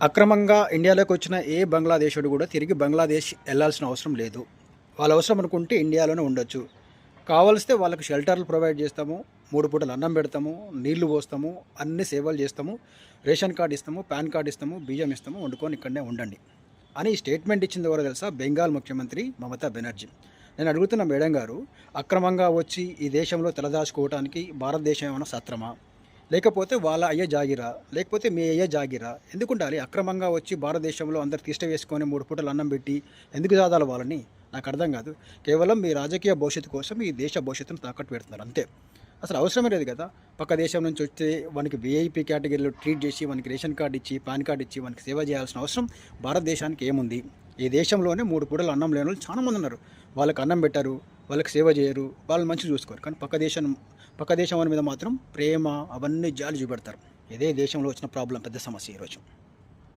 అక్రమంగా ఇండియాలోకి వచ్చిన ఏ బంగ్లాదేశుడు కూడా తిరిగి బంగ్లాదేశ్ వెళ్ళాల్సిన అవసరం లేదు. వాళ్ళ అవసరం అనుకుంటే ఇండియాలోనే ఉండొచ్చు. కావలిస్తే వాళ్ళకి షెల్టర్లు ప్రొవైడ్ చేస్తాము మూడు పూటలు అన్నం పెడతాము నీళ్ళు పోస్తాము అన్ని సేవలు చేస్తాము రేషన్ కార్డు ఇస్తాము పాన్ కార్డు ఇస్తాము బియ్యం ఇస్తాము వండుకొని ఇక్కడనే ఉండండి అని స్టేట్మెంట్ ఇచ్చింది ఎవరో తెలుసా? బెంగాల్ ముఖ్యమంత్రి మమతా బెనర్జీ. నేను అడుగుతున్న మేడం గారు అక్రమంగా వచ్చి ఈ దేశంలో తలదాచుకోవడానికి భారతదేశం ఏమైనా సత్రమా? లేకపోతే వాళ్ళ అయ్యే జాగిరా లేకపోతే మీ అయ్యే జాగిరా. ఎందుకు ఉండాలి అక్రమంగా వచ్చి భారతదేశంలో అందరు తిష్ట వేసుకొని మూడు పూటలు అన్నం పెట్టి ఎందుకు జాదాలి వాళ్ళని? నాకు అర్థం కాదు. కేవలం మీ రాజకీయ భవిష్యత్తు కోసం ఈ దేశ భవిష్యత్తును తాకట్టు పెడుతున్నారు. అంతే. అసలు అవసరమే లేదు కదా? పక్క దేశం నుంచి వచ్చే వానికి వీఐపీ కేటగిరీలో ట్రీట్ చేసి వానికి రేషన్ కార్డు ఇచ్చి పాన్ కార్డు ఇచ్చి వానికి సేవ చేయాల్సిన అవసరం భారతదేశానికి ఏముంది? ఈ దేశంలోనే మూడు పూటలు అన్నం లేని వాళ్ళు చాలామంది ఉన్నారు. వాళ్ళకి అన్నం పెట్టారు. వాళ్ళకి సేవ చేయరు వాళ్ళని మంచి చూసుకోరు. కానీ పక్క దేశం పక్క దేశం వారి మీద మాత్రం ప్రేమ అవన్నీ జాలి చూపెడతారు. ఇదే దేశంలో వచ్చిన ప్రాబ్లం పెద్ద సమస్య ఈరోజు.